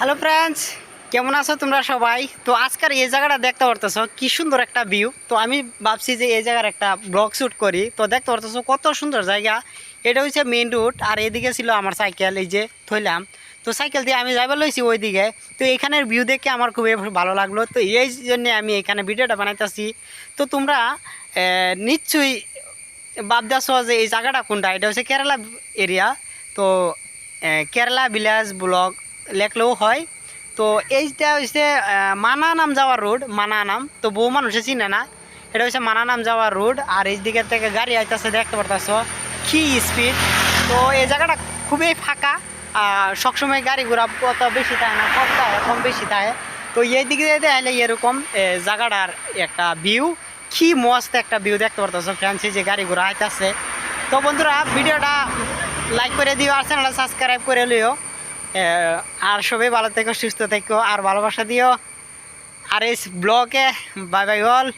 Hello friends কেমন আছো তোমরা সবাই? তো আজকের এই জায়গাটা দেখতে পারতেছো, কি সুন্দর একটা ভিউ তো আমি ভাবছি যে এই জায়গার একটা ব্লগ শ্যুট করি। তো দেখতে পারতেছো কত সুন্দর জায়গা। এটা হচ্ছে মেন রুট আর এদিকে ছিল আমার সাইকেল এই যে থইলাম। তো সাইকেল দিয়ে আমি যাইবার লইছি ওইদিকে। তো এখানের ভিউ দেখে আমার খুবই ভালো লাগল। তো এই জন্যে আমি এখানে ভিডিওটা বানাইতেছি। তো তোমরা নিশ্চয়ই ভাবতেছো যে এই জায়গাটা কোনটা? এটা হচ্ছে কেরালা এরিয়া তো কেরালা ভিলেজ ব্লক লেখলেও হয়। তো এইটা হচ্ছে মানা নাম যাওয়ার রোড মানা নাম তো বহু মানুষে চিনে না। এটা হচ্ছে মানা নাম যাওয়ার রোড, আর এই দিকের থেকে গাড়ি আইতেছে, দেখতে পারতেছ, কি স্পিড তো এই জায়গাটা খুবই ফাঁকা সবসময় গাড়ি ঘোড়া কত বেশি থাকে না, কম থাকে, কম বেশি থাকে। তো এই দিকে দেখলে এরকম জায়গাটার একটা ভিউ কি মস্ত একটা ভিউ দেখতে পারতেছো ফ্রেন্ডস এই যে গাড়ি ঘোড়া আইতেছে। তো বন্ধুরা, ভিডিওটা লাইক করে দিও, আর চ্যানেলটা সাবস্ক্রাইব করে লিও। আর সবাই ভালো থেকো, সুস্থ থেকো, আর ভালোবাসা দিও। আর এই ব্লগে, বাই বাই অল।